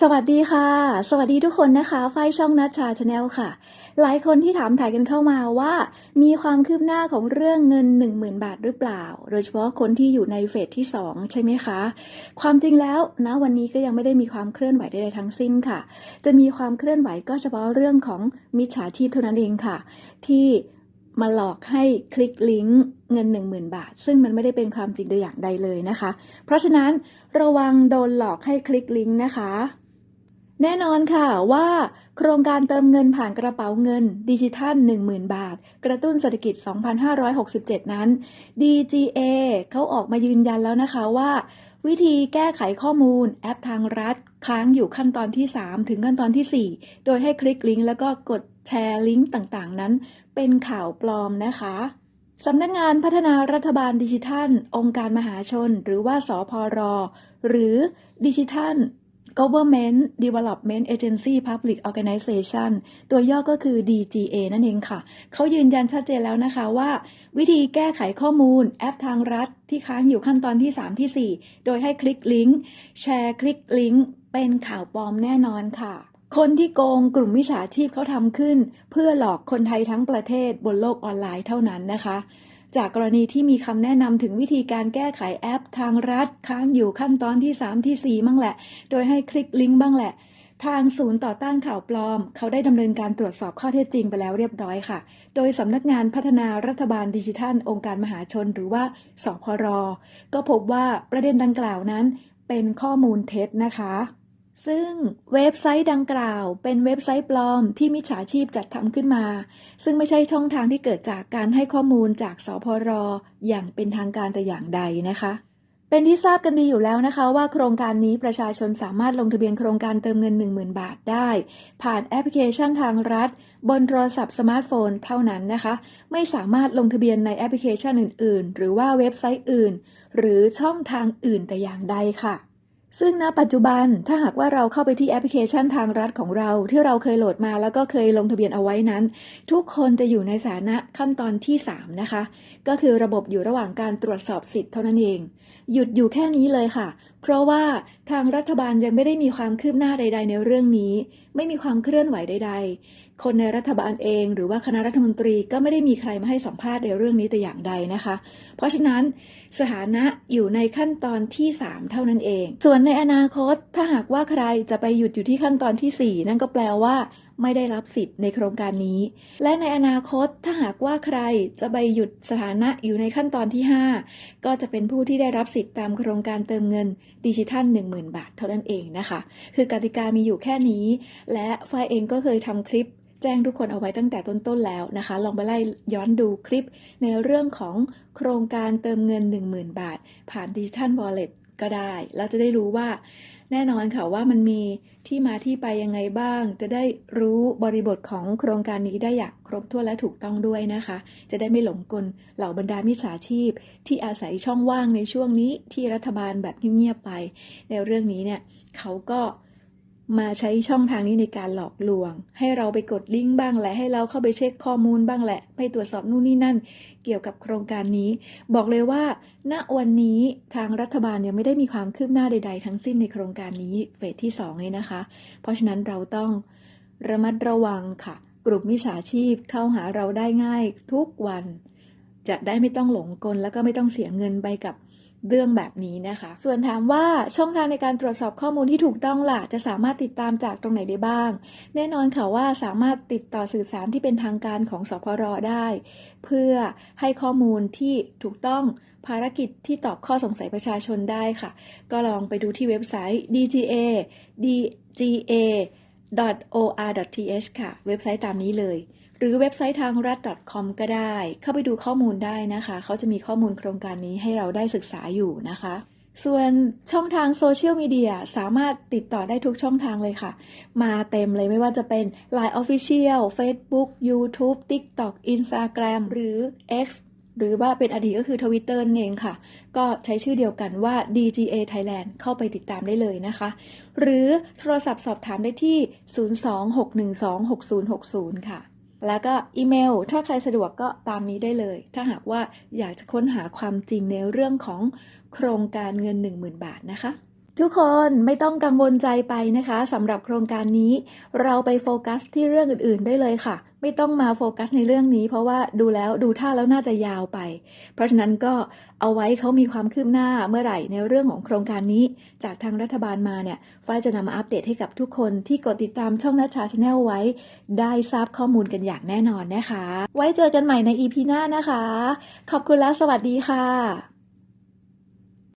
สวัสดีค่ะ สวัสดีทุกคนนะคะฝ้ายช่องนัชชาชาแนลค่ะ หลายคนที่ถามถ่ายกันเข้ามาว่า มีความคืบหน้าของเรื่องเงิน 10,000 บาทหรือเปล่า โดยเฉพาะคนที่อยู่ในเฟสที่ 2 ใช่ไหมคะ ความจริงแล้วนะวันนี้ก็ยังไม่ได้มีความเคลื่อนไหวใดๆทั้งสิ้นค่ะ จะมีความเคลื่อนไหวก็เฉพาะเรื่องของมิจฉาชีพเท่านั้นเองค่ะ ที่มาหลอกให้คลิกลิงก์เงิน 10,000 บาท ซึ่งมันไม่ได้เป็นความจริงโดยอย่างใดเลยนะคะ เพราะฉะนั้นระวังโดนหลอกให้คลิกลิงก์นะคะ แน่นอนค่ะว่า โครงการเติมเงินผ่านกระเป๋าเงิน ดิจิทัล 10,000 บาท กระตุ้นเศรษฐกิจ 2567 นั้น DGA เขาออกมายืนยันแล้วนะคะว่า วิธีแก้ไขข้อมูล แอปทางรัฐ ค้างอยู่ขั้นตอนที่ 3 ถึงขั้นตอนที่ 4 โดยให้คลิกลิงก์แล้วก็กดแชร์ลิงก์ต่างๆ นั้น เป็นข่าวปลอมนะคะสำนักงานพัฒนารัฐบาลดิจิทัล องค์การมหาชน หรือว่าสอพรหรือดิจิทัล Government Development Agency Public Organization ตัวย่อก็คือ DGA นั่นเองค่ะ เขายืนยันชัดเจนแล้วนะคะว่า วิธีแก้ไขข้อมูลแอปทางรัฐที่ค้างอยู่ขั้นตอนที่ 3 ที่ 4 โดยให้คลิกลิงก์แชร์คลิกลิงก์เป็นข่าวปลอมแน่นอนค่ะ คนที่โกงกลุ่มมิจฉาชีพเขาทำขึ้น เพื่อหลอกคนไทยทั้งประเทศบนโลกออนไลน์เท่านั้นนะคะ จากกรณีที่มีคำแนะนำถึงวิธีการแก้ไขแอปทางรัฐ ค้างอยู่ขั้นตอนที่ 3 ที่ 4 บ้างแหละ โดยให้คลิกลิงก์บ้างแหละ ทางศูนย์ต่อต้านข่าวปลอม เขาได้ดำเนินการตรวจสอบข้อเท็จจริงไปแล้วเรียบร้อยค่ะ โดยสำนักงานพัฒนารัฐบาลดิจิทัล องค์การมหาชนหรือว่าสพร ก็พบว่าประเด็นดังกล่าวนั้น เป็นข้อมูลเท็จนะคะ ซึ่งเว็บไซต์ดังกล่าว เป็นเว็บไซต์ปลอมที่มิจฉาชีพจัดทำขึ้นมา ซึ่งไม่ใช่ช่องทางที่เกิดจากการให้ข้อมูลจากสพรอย่างเป็นทางการแต่อย่างใดนะคะ เป็นที่ทราบกันดีอยู่แล้วนะคะ ว่าโครงการนี้ประชาชนสามารถลงทะเบียนโครงการเติมเงิน 10,000 บาทได้ ผ่านแอปพลิเคชันทางรัฐ บนโทรศัพท์สมาร์ทโฟนเท่านั้นนะคะ ไม่สามารถลงทะเบียนในแอปพลิเคชันอื่น ๆ หรือว่าเว็บไซต์อื่น หรือช่องทางอื่นแต่อย่างใดค่ะ ซึ่งณปัจจุบันถ้าหากว่าเราเข้าไปที่แอปพลิเคชันทางรัฐของเรา ที่เราเคยโหลดมาแล้วก็เคยลงทะเบียนเอาไว้นั้น ทุกคนจะอยู่ในสถานะขั้นตอนที่ 3 นะคะ ก็คือระบบอยู่ระหว่างการตรวจสอบสิทธิ์เท่านั้นเอง หยุดอยู่แค่นี้เลยค่ะ เพราะว่าทางรัฐบาลยังไม่ได้มีความคืบหน้าใด ๆ ในเรื่องนี้ไม่มีความเคลื่อนไหวใด ๆ คนในรัฐบาลเอง หรือว่าคณะรัฐมนตรีก็ไม่ได้มีใครมาให้สัมภาษณ์ในเรื่องนี้แต่อย่างใดนะคะ เพราะฉะนั้นสถานะอยู่ในขั้นตอนที่ 3 เท่านั้นเอง ส่วนในอนาคตถ้าหากว่าใครจะไปหยุดอยู่ที่ขั้นตอนที่ 4 นั่นก็แปลว่า ไม่ได้รับสิทธิ์ในโครงการนี้ และในอนาคตถ้าหากว่าใครจะไปหยุดสถานะอยู่ในขั้นตอนที่ 5 ก็จะเป็นผู้ที่ได้รับสิทธิ์ตามโครงการเติมเงินดิจิทัล 10,000 บาทเท่านั้นเองนะคะ คือกติกามีอยู่แค่นี้ และฝ้ายเองก็เคยทำคลิปแจ้งทุกคนเอาไว้ตั้งแต่ต้นๆแล้วนะคะ ลองไปไล่ย้อนดูคลิปในเรื่องของโครงการเติมเงิน 10,000 บาท ผ่านดิจิทัล Wallet ก็ได้ แล้วจะได้รู้ว่า แน่นอนค่ะว่ามันมีที่มาที่ไปยังไงบ้าง จะได้รู้บริบทของโครงการนี้ได้อย่างครบถ้วนและถูกต้องด้วยนะคะ จะได้ไม่หลงกลเหล่าบรรดามิจฉาชีพ ที่อาศัยช่องว่างในช่วงนี้ที่รัฐบาลแบบเงียบๆไป ในเรื่องนี้เนี่ยเขาก็ มาใช้ช่องทางนี้ในการหลอกลวง ให้เราไปกดลิงก์บ้างแหละ ให้เราเข้าไปเช็คข้อมูลบ้างแหละ ไปตรวจสอบนู่นนี่นั่น เกี่ยวกับโครงการนี้ บอกเลยว่า ณวันนี้ทางรัฐบาลยังไม่ได้มีความคืบหน้าใด ๆ ทั้งสิ้นในโครงการนี้เฟสที่2นี้นะคะ เพราะฉะนั้นเราต้องระมัดระวังค่ะ กลุ่มมิจฉาชีพเข้าหาเราได้ง่ายทุกวัน จะได้ไม่ต้องหลงกล แล้วก็ไม่ต้องเสียเงินไปกับเรื่องแบบนี้นะคะ ส่วนถามว่าช่องทางในการตรวจสอบข้อมูลที่ถูกต้องล่ะ จะสามารถติดตามจากตรงไหนได้บ้าง แน่นอนค่ะว่าสามารถติดต่อสื่อสารที่เป็นทางการของสพรได้ เพื่อให้ข้อมูลที่ถูกต้องภารกิจที่ตอบข้อสงสัยประชาชนได้ค่ะ ก็ลองไปดูที่เว็บไซต์ dga dga or.th ค่ะ เว็บไซต์ตามนี้เลย หรือเว็บไซต์ทางรัฐ .com ก็ได้ เข้าไปดูข้อมูลได้นะคะ เขาจะมีข้อมูลโครงการนี้ให้เราได้ศึกษาอยู่นะคะ ส่วนช่องทางโซเชียลมีเดียสามารถติดต่อได้ทุกช่องทางเลยค่ะ มาเต็มเลยไม่ว่าจะเป็น Line Official Facebook YouTube TikTok Instagram หรือ X หรือว่าเป็นอดีตก็คือ Twitter นั่นเองค่ะ ก็ใช้ชื่อเดียวกันว่า DGA Thailand เข้าไปติดตามได้เลยนะคะ หรือโทรศัพท์สอบถามได้ที่ 026126060 ค่ะ แล้วก็อีเมล ถ้าใครสะดวกก็ตามนี้ได้เลย ถ้าหากว่าอยากจะค้นหาความจริงในเรื่องของโครงการเงิน 10,000 บาทนะคะ ทุกคนไม่ต้องกังวลใจไปนะคะสำหรับโครงการนี้ เราไปโฟกัสที่เรื่องอื่น ๆ ได้เลยค่ะ ไม่ต้องมาโฟกัสในเรื่องนี้ เพราะว่าดูแล้วดูท่าแล้วน่าจะยาวไป เพราะฉะนั้นก็เอาไว้เขามีความคืบหน้าเมื่อไหร่ในเรื่องของโครงการนี้ จากทางรัฐบาลมาเนี่ยฝ้ายจะนำมาอัปเดตให้กับทุกคนที่กดติดตามช่องนัชชาชาแนลไว้ ได้ทราบข้อมูลกันอย่างแน่นอนนะคะ ไว้เจอกันใหม่ใน EP หน้านะคะ ขอบคุณและสวัสดีค่ะ